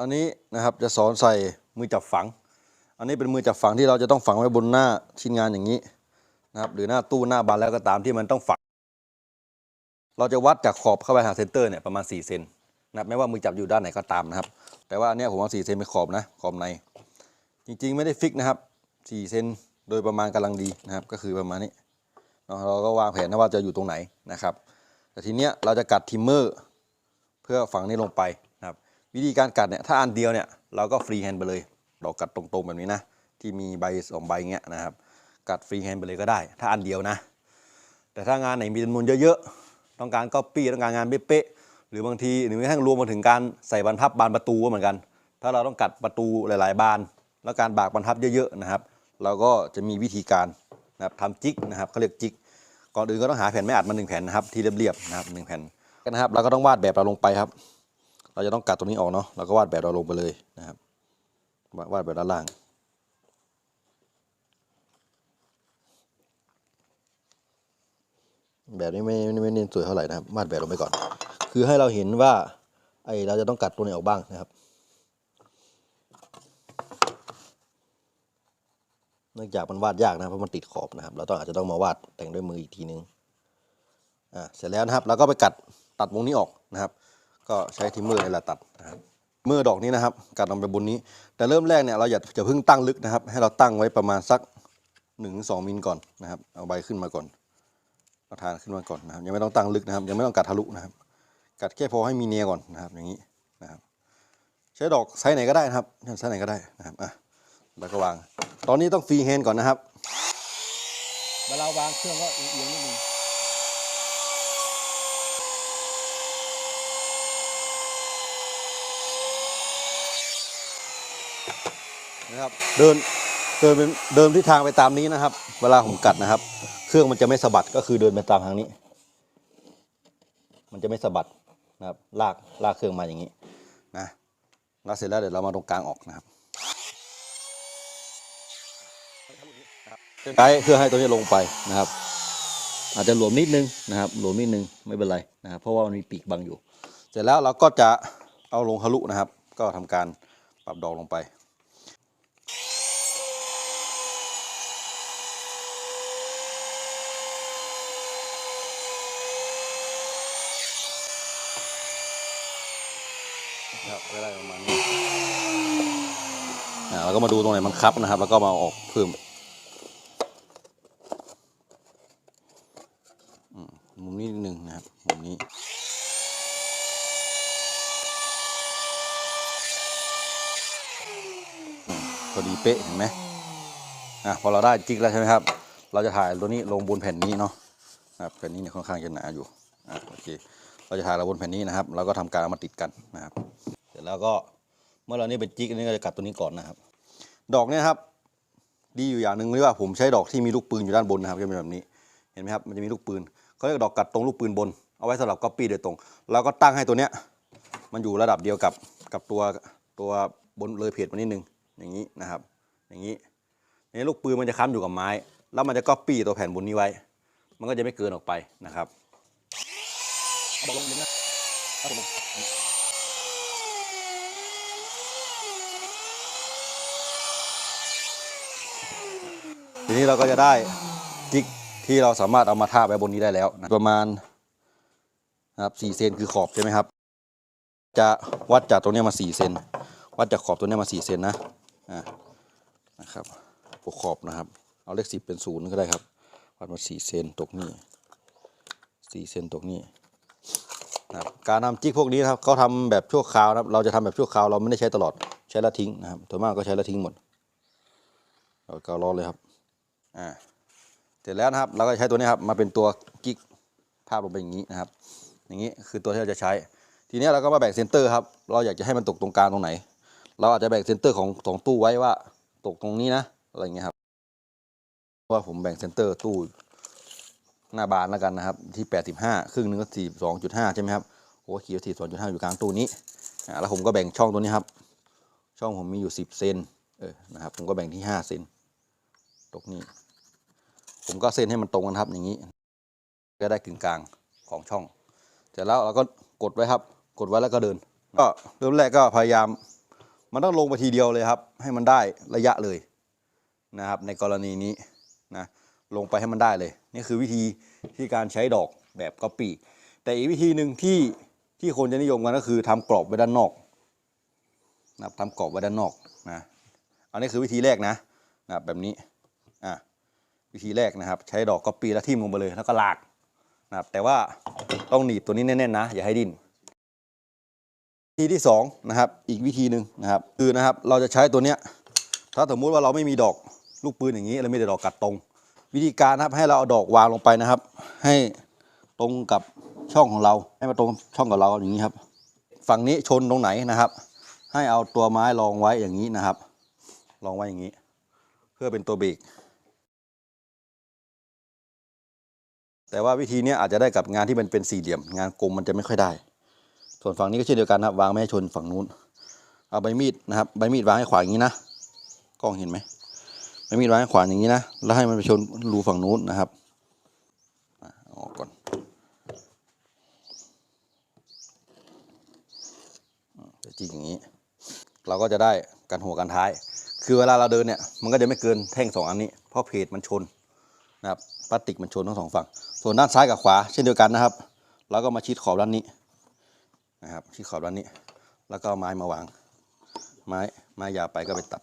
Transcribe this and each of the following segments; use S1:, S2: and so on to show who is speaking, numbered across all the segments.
S1: อันนี้นะครับจะสอนใส่มือจับฝัง อันนี้เป็นมือจับฝังที่เราจะต้องฝังไว้บนหน้าชิ้นงานอย่างนี้นะครับ หรือหน้าตู้หน้าบานแล้วก็ตามที่มันต้องฝัง เราจะวัดจากขอบเข้าไปหาเซนเตอร์เนี่ยประมาณ4เซนนะครับไม่ว่ามือจับอยู่ด้านไหนก็ตามนะครับ แต่ว่าอันเนี้ยผมเอา4เซนเป็นขอบนะขอบในจริงๆไม่ได้ฟิกนะครับ4เซนโดยประมาณกำลังดีนะครับ ก็คือประมาณนี้เราก็วางแผนนะว่าจะอยู่ตรงไหนนะครับ แต่ทีเนี้ยเราจะกัดทิมเมอร์ เพื่อฝังนี้ลงไป วิธีการกัดเนี่ยถ้าอันเดียวเนี่ยเราก็ฟรีแฮนด์ไปเลย เรากัดตรงๆแบบนี้นะ ที่มีใบสองใบเงี้ยนะครับ กัดฟรีแฮนด์ไปเลยก็ได้ ถ้าอันเดียวนะ แต่ถ้างานไหนมีจำนวนเยอะๆ ต้องการก๊อปปี้ต้องการงานเป๊ะๆหรือบางทีหรือแม้กระทั่งรวมมาถึงการใส่บรรทับบานประตูก็เหมือนกัน ถ้าเราต้องกัดประตูหลาย ๆ บาน แล้วการบากบรรทับเยอะๆนะครับ เราก็จะมีวิธีการนะครับทำจิกนะครับเขาเรียกจิกก่อนอื่นก็ต้องหาแผ่นไม้อัดมาหนึ่งแผ่นนะครับที่เรียบๆนะครับหนึ่งแผ่นนะครับเราก็ต้องวาดแบบเราลงไปครับ เราจะต้องกัดตรงนี้ออกเนาะเราก็วาดแบบเราลงไปเลยนะครับ วาดแบบด้านล่างแบบนี้ไม่ไม่ไม่เน้นสวยเท่าไหร่นะครับวาดแบบลงไปก่อน คือให้เราเห็นว่าไอเราจะต้องกัดตัวไหนออกบ้างนะครับเนื่องจากมันวาดยากนะเพราะมันติดขอบนะครับ เราต้องอาจจะต้องมาวาดแต่งด้วยมืออีกทีนึงอ่าเสร็จแล้วนะครับเราก็ไปกัดตัดวงนี้ออกนะครับ ก็ใช้ทิมเมอร์ในละตัดนะครับเมื่อดอกนี้นะครับกัดลงไปบนนี้ แต่เริ่มแรกเนี่ยเราอย่าจะเพิ่งตั้งลึกนะครับ ให้เราตั้งไว้ประมาณสัก1นถึงสมิลก่อนนะครับ เอาใบขึ้นมาก่อนเอาทานขึ้นมาก่อนนะครับ ยังไม่ต้องตั้งลึกนะครับ ยังไม่ต้องกัดทะลุนะครับ กัดแค่พอให้มีเนียก่อนนะครับ อย่างนี้นะครับ ใช้ดอกไซส์ไหนก็ได้นะครับไซส์ไหนก็ได้นะครับอะแล้วก็วาง ตอนนี้ต้องฟรีแฮนด์ก่อนนะครับ
S2: เวลาวางเครื่องก็เอียงนิดนึง
S1: นะครับ เดินเดินเป็นเดินทิศทางไปตามนี้นะครับ เวลาผมกัดนะครับ เครื่องมันจะไม่สะบัดก็คือเดินไปตามทางนี้ มันจะไม่สะบัดนะครับ ลากลากเครื่องมาอย่างนี้นะแล้วเสร็จแล้วเดี๋ยวเรามาตรงกลางออกนะครับใช้เพื่อให้ตัวนี้ลงไปนะครับ อาจจะหลวมนิดนึงนะครับ หลวมนิดนึงไม่เป็นไรนะครับ เพราะว่ามันมีปีกบังอยู่ เสร็จแล้วเราก็จะเอาลงทะลุนะครับ ก็ทำการปรับดอกลงไป ครับก็ได้ประมาณนี้อ่าแล้วก็มาดูตรงไหนมันคับนะครับ แล้วก็มาออกเพิ่มมุมนี้นิดนึงนะครับมุมนี้พอดีเป๊ะเห็นไหมอะพอเราได้จิกแล้วใช่ไหมครับ เราจะถ่ายตัวนี้ลงบนแผ่นนี้เนาะนะครับแผ่นนี้เนี่ยค่อนข้างจะหนาอยู่อะโอเคเราจะถ่ายเราบนแผ่นนี้นะครับ เราก็ทำการเอามาติดกันนะครับ แล้วก็เมื่อเรานี่เป็นจิกอันนี้ก็จะกัดตัวนี้ก่อนนะครับ ดอกเนี่ยครับ ดีอยู่อย่างหนึ่งที่ว่าผมใช้ดอกที่มีลูกปืนอยู่ด้านบนนะครับจะเป็นแบบนี้เห็นไหมครับมันจะมีลูกปืนเขาเรียกดอกกัดตรงลูกปืนบน เอาไว้สำหรับก๊อปปี้โดยตรงเราก็ตั้งให้ตัวเนี้ยมันอยู่ระดับเดียวกับกับตัวตัวบนเลยเพจมานิดนึงอย่างนี้นะครับ อย่างนี้ในลูกปืนมันจะค้ำอยู่กับไม้ แล้วมันจะก๊อปปี้ตัวแผ่นบนนี้ไว้ มันก็จะไม่เกินออกไปนะครับ
S2: เอาบอกลงเลยนะครับผม
S1: ที นี้เราก็จะได้จิกที่เราสามารถเอามาทาบไว้บนนี้ได้แล้วนะประมาณนะครับสี่เซนคือขอบใช่ไหมครับ จะวัดจากตรงนี้มาสี่เซนวัดจากขอบตัวนี้มาสี่เซนนะอ่านะครับพวกขอบนะครับ เอาเลขสิบเป็นศูนย์ก็ได้ครับ วัดมาสี่เซนตกนี่สี่เซนตกนี่นะครับการทำจิกพวกนี้นะครับเขาทำแบบชั่วคราวนะครับ เราจะทำแบบชั่วคราวเราไม่ได้ใช้ตลอดใช้แล้วทิ้งนะครับส่วนมากก็ใช้แล้วทิ้งหมดเราเการ้อนเลยครับ อ่าเสร็จแล้วนะครับเราก็ใช้ตัวนี้ครับมาเป็นตัวกิ๊กภาพลงไปอย่างนี้นะครับ อย่างนี้คือตัวที่เราจะใช้ ทีนี้เราก็มาแบ่งเซนเตอร์ครับเราอยากจะให้มันตกตรงกลางตรงไหน เราอาจจะแบ่งเซนเตอร์ของของตู้ไว้ว่าตกตรงนี้นะอะไรอย่างเงี้ยครับว่าผมแบ่งเซนเตอร์ตู้หน้าบานแล้วกันนะครับ ที่ 85 ครึ่งหนึงก็ 42.5 ใช่ไหมครับโอ้ขีด42.5 อยู่กลางตู้นี้แล้วผมก็แบ่งช่องตัวนี้ครับ ช่องผมมีอยู่ 10 เซนเออนะครับผมก็แบ่งที่ 5 เซนตรงนี้ ผมก็เส้นให้มันตรงกันครับอย่างนี้ก็ได้กึ่งกลางของช่องเสร็จแล้วเราก็กดไว้ครับ กดไว้แล้วก็เดิน ก็เริ่มแรกก็พยายาม มันต้องลงไปทีเดียวเลยครับ ให้มันได้ระยะเลยนะครับ ในกรณีนี้นะลงไปให้มันได้เลย นี่คือวิธีที่การใช้ดอกแบบก๊อปปี้แต่อีกวิธีหนึ่งที่ที่คนจะนิยมกันก็คือทำกรอบไว้ด้านนอกนะทำกรอบไว้ด้านนอกนะอันนี้คือวิธีแรกนะนะแบบนี้ วิธีแรกนะครับ ใช้ดอกก๊อปปี้แล้วทิ่มลงไปเลยแล้วก็ลากนะครับ แต่ว่าต้องหนีบตัวนี้แน่นๆนะ อย่าให้ดิ้นวิธีที่สองนะครับอีกวิธีหนึ่งนะครับ คือนะครับเราจะใช้ตัวเนี้ยถ้าสมมุติว่าเราไม่มีดอกลูกปืนอย่างนี้เราไม่ได้ดอกกัดตรง วิธีการนะครับให้เราเอาดอกวางลงไปนะครับ ให้ตรงกับช่องของเราให้มาตรงช่องกับเราอย่างนี้ครับ ฝั่งนี้ชนตรงไหนนะครับ ให้เอาตัวไม้รองไว้อย่างนี้นะครับรองไว้อย่างนี้ เพื่อเป็นตัวเบรก แต่ว่าวิธีนี้อาจจะได้กับงานที่มันเป็นสี่เหลี่ยม งานกลมมันจะไม่ค่อยได้ ส่วนฝั่งนี้ก็เช่นเดียวกันนะครับวางไม่ให้ชนฝั่งนู้น เอาใบมีดนะครับใบมีดวางให้ขวางอย่างนี้นะกล้องเห็นไหมใบมีดวางให้ขวางอย่างนี้นะแล้วให้มันไปชนรูฝั่งนู้นนะครับออกก่อนจะจริงอย่างนี้ เราก็จะได้กันหัวกันท้าย คือเวลาเราเดินเนี่ยมันก็จะไม่เกินแท่งสองอันนี้เพราะเพจมันชนนะครับพลาสติกมันชนทั้งสองฝั่ง ส่วนด้านซ้ายกับขวา เช่นเดียวกันนะครับเราก็มาชิดขอบด้านนี้นะครับที่ขอบด้านนี้ แล้วก็ไม้มาวาง ไม้ไม้ยาวไปก็ไปตัด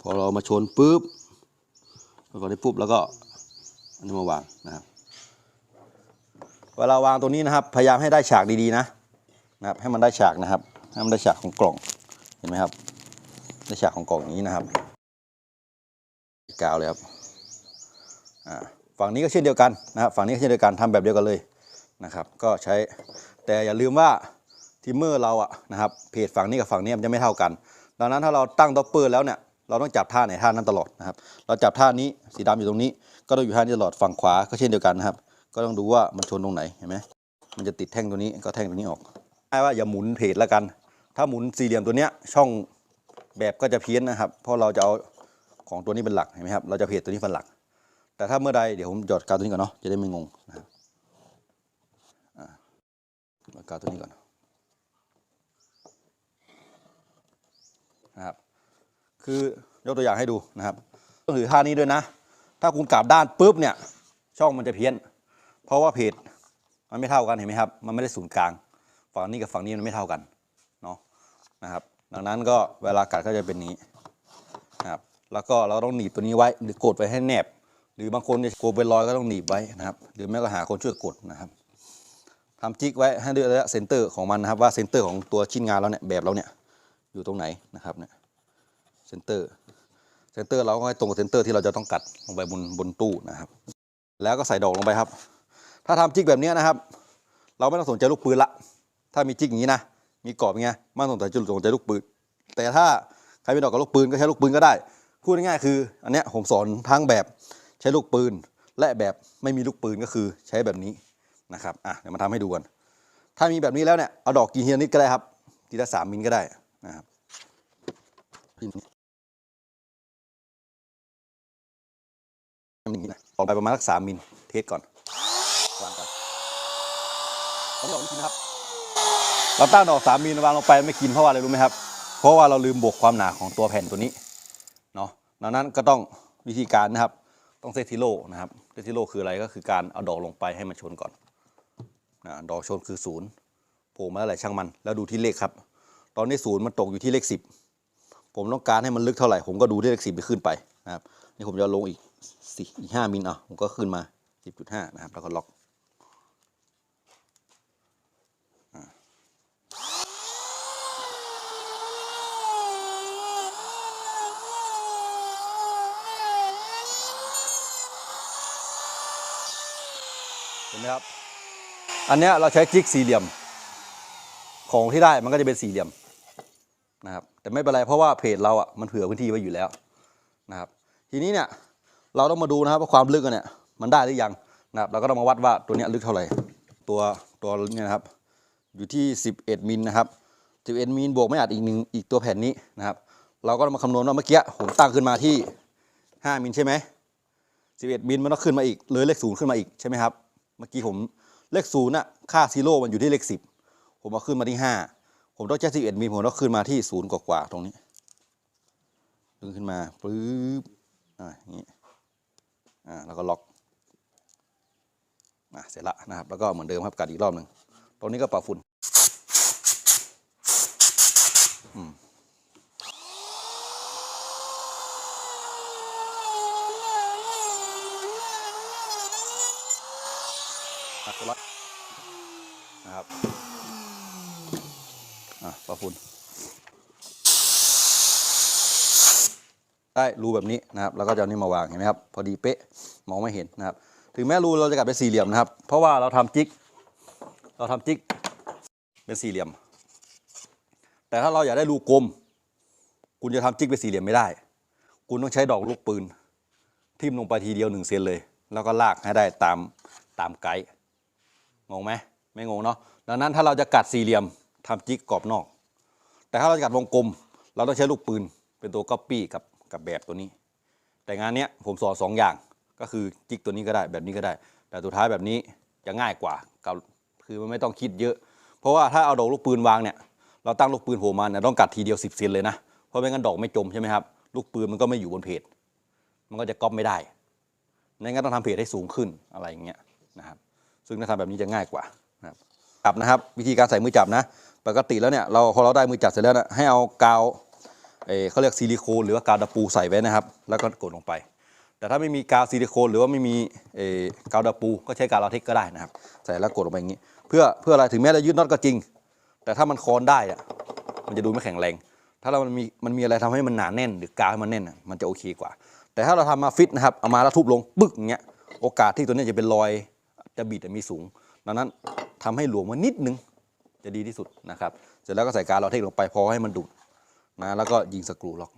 S1: พอเรามาชนปุ๊บแล้วก็ได้ปุ๊บแล้วก็อันนี้มาวางนะครับเวลาวางตัวนี้นะครับ พยายามให้ได้ฉากดีๆนะนะครับ ให้มันได้ฉากนะครับให้มันได้ฉากของกล่องเห็นไหมครับได้ฉากของกล่องนี้นะครับกาวเลยครับ ฝั่งนี้ก็เช่นเดียวกันนะครับฝั่งนี้ก็เช่นเดียวกันทำแบบเดียวกันเลยนะครับ ก็ใช้แต่อย่าลืมว่าทิมเมอร์เราอะนะครับเพจฝั่งนี้กับฝั่งนี้มันจะไม่เท่ากัน ดังนั้นถ้าเราตั้งด็อปเปอร์แล้วเนี่ยเราต้องจับท่าไหนท่านั้นตลอดนะครับ เราจับท่านี้สีดำอยู่ตรงนี้ ก็ต้องอยู่ท่านี้ตลอดฝั่งขวาก็เช่นเดียวกันนะครับ ก็ต้องดูว่ามันชนตรงไหนเห็นไหมมันจะติดแท่งตัวนี้ก็แท่งตัวนี้ออกให้ว่าอย่าหมุนเพจละกัน ถ้าหมุนสี่เหลี่ยมตัวเนี้ยช่องแบบก็จะเพี้ยนนะครับ เพราะเราจะเอาของตัวนี้เป็นหลักเห็นไหมครับเราจะเพจตัวนี้เป็นหลัก แต่ถ้าเมื่อใดเดี๋ยวผมหยอดกาวตัวนี้ก่อนเนาะจะได้ไม่งงนะครับปากกาตัวนี้ก่อนนะครับ คือยกตัวอย่างให้ดูนะครับต้องถือท่านี้ด้วยนะ ถ้าคุณกลับด้านปุ๊บเนี่ย ช่องมันจะเพี้ยน เพราะว่าเพจมันไม่เท่ากันเห็นไหมครับ มันไม่ได้ศูนย์กลาง ฝั่งนี้กับฝั่งนี้มันไม่เท่ากันเนาะนะครับ ดังนั้นก็เวลากัดก็จะเป็นนี้นะครับ แล้วก็เราต้องหนีบตัวนี้ไว้หรือกดไว้ให้แนบ หรือบางคนจะกลัวเป็นรอยก็ต้องหนีบไว้นะครับ หรือแม้ก็หาคนช่วยกดนะครับทำจิกไว้ให้ด้วยระยะเซนเตอร์ของมันนะครับว่าเซนเตอร์ของตัวชิ้นงานเราเนี่ยแบบเราเนี่ยอยู่ตรงไหนนะครับเนี่ยเซนเตอร์เซนเตอร์เราก็ให้ตรงกับเซนเตอร์ที่เราจะต้องกัดลงไปบนบนตู้นะครับ แล้วก็ใส่ดอกลงไปครับ ถ้าทำจิกแบบนี้นะครับ เราไม่ต้องสนใจลูกปืนละ ถ้ามีจิกอย่างนี้นะ มีกรอบอย่างเงี้ยไม่ต้องสนใจสนใจลูกปืน แต่ถ้าใครมีดอกกับลูกปืนก็ใช้ลูกปืนก็ได้ พูดง่ายๆคือ อันเนี้ยผมสอนทั้งแบบ ใช้ลูกปืน และแบบไม่มีลูกปืนก็คือใช้แบบนี้นะครับอะเดี๋ยวมาทำให้ดูกันถ้ามีแบบนี้แล้วเนี่ยเอาดอกกีเฮียนิดก็ได้ครับทีละสามมิลก็ได้นะครับอย่างนี้นะออกไปประมาณสักสามมิลเทสก่อนวางก่อนเอาดอกไม่กินะครับ เราตั้งดอกสามมิลวางลงไปไม่กินเพราะว่าอะไรรู้ไหมครับ เพราะว่าเราลืมบวกความหนาของตัวแผ่นตัวนี้เนาะดังนั้นก็ต้องวิธีการนะครับ ต้องเซตทิโลนะครับเซตทิโลคืออะไรก็คือการเอาดอกลงไปให้มันชนก่อนนะดอกชนคือศูนย์โผล่มาเท่าไหร่ช่างมัน แล้วดูที่เลขครับ ตอนนี้ศูนย์มันตกอยู่ที่เลขสิบผมต้องการให้มันลึกเท่าไหร่ ผมก็ดูที่เลขสิบไปขึ้นไปนะครับ นี่ผมจะลงอีกสี่อีกห้ามิลอะผมก็ขึ้นมา 10.5 นะครับแล้วก็ล็อก เห็นไหมครับ อันนี้เราใช้จิกสี่เหลี่ยม ของที่ได้มันก็จะเป็นสี่เหลี่ยมนะครับ แต่ไม่เป็นไรเพราะว่าเพจเราอะมันเผื่อพื้นที่ไว้อยู่แล้วนะครับ ทีนี้เนี่ยเราต้องมาดูนะครับว่าความลึกอะเนี่ยมันได้หรือยังนะครับ เราก็ต้องมาวัดว่าตัวเนี้ยลึกเท่าไหร่ ตัวตัวเนี่ยนะครับ อยู่ที่ 11มิลนะครับ11มิลบวกไม่อัดอีกหนึ่งอีกตัวแผ่นนี้นะครับ เราก็ต้องมาคำนวณว่าเมื่อกี้ผมตั้งขึ้นมาที่ 5มิลใช่ไหม11มิลมันต้องขึ้นมาอีกเลยเลขศูนย์ขึ้นมาอีกใช่ไหมครับ มื่อกี้ผมเลขศูนย์น่ะค่าซีโร่มันอยู่ที่เลขสิบผมเอาขึ้นมาที่ห้าผมต้องแจ้สิบเอ็ดมิลผมต้องขึ้นมาที่ศูนย์กว่าๆตรงนี้ดึงขึ้นมาปึ๊บอ่าอย่างนี้อ่าแล้วก็ล็อกอะเสร็จละนะครับแล้วก็เหมือนเดิมครับกัดอีกรอบหนึ่งตรงนี้ก็ป่าฝุ่นอืม อะเสร็จละนะครับอะป่าฝุ่นได้รูแบบนี้นะครับแล้วก็จะเอานี่มาวางเห็นไหมครับพอดีเป๊ะมองไม่เห็นนะครับ ถึงแม้รูเราจะกลับเป็นสี่เหลี่ยมนะครับ เพราะว่าเราทำจิกเราทำจิกเป็นสี่เหลี่ยม แต่ถ้าเราอยากได้รูกลม คุณจะทำจิกเป็นสี่เหลี่ยมไม่ได้ คุณต้องใช้ดอกลูกปืนทิ่มลงไปทีเดียวหนึ่งเซนเลย แล้วก็ลากให้ได้ตามตามไกด์ งงไหมไม่งงเนาะดังนั้นถ้าเราจะกัดสี่เหลี่ยมทำจิกกรอบนอก แต่ถ้าเราจะกัดวงกลม เราต้องใช้ลูกปืนเป็นตัวก๊อปปี้กับกับแบบตัวนี้ แต่งานเนี้ยผมสอนสองอย่างก็คือจิกตัวนี้ก็ได้แบบนี้ก็ได้ แต่สุดท้ายแบบนี้จะง่ายกว่ากับคือมันไม่ต้องคิดเยอะ เพราะว่าถ้าเอาดอกลูกปืนวางเนี่ยเราตั้งลูกปืนโผล่มาเนี่ยต้องกัดทีเดียว 10เซนเลยนะเพราะไม่งั้นดอกไม่จมใช่ไหมครับลูกปืนมันก็ไม่อยู่บนเพจมันก็จะก๊อปไม่ได้ในงั้นต้องทำเพจให้สูงขึ้นอะไรอย่างเงี้ยนะครับ ซึ่งถ้าทำแบบนี้จะง่ายกว่านะครับจับนะครับ วิธีการใส่มือจับนะ ปกติแล้วเนี่ยเราพอเราได้มือจับเสร็จแล้วนะให้เอากาวเอเขาเรียกซิลิโคนหรือว่ากาวตะปูใส่ไว้นะครับ แล้วก็กดลงไป แต่ถ้าไม่มีกาวซิลิโคนหรือว่าไม่มีเอกาวตะปู ก็ใช้กาวลาเทคก็ได้นะครับ ใส่แล้วกดลงไปอย่างนี้ เพื่อเพื่ออะไรถึงแม้จะยืดน็อตก็จริง แต่ถ้ามันคอนได้อะมันจะดูไม่แข็งแรง ถ้าเรามันมีมันมีอะไรทำให้มันหนาแน่น หรือกาวให้มันแน่นมันจะโอเคกว่า แต่ถ้าเราทำมาฟิตนะครับเอามาแล้วทุบลงปึ๊กอย่างเงี้ยโอกาสที่ตัวนี้จะเป็นรอย จะบิดมีสูง ดังนั้นทำให้หลวมมานิดนึงจะดีที่สุดนะครับ เสร็จแล้วก็ใส่การเราเทคลงไปพอให้มันดุดนะแล้วก็ยิงสกรูล็อก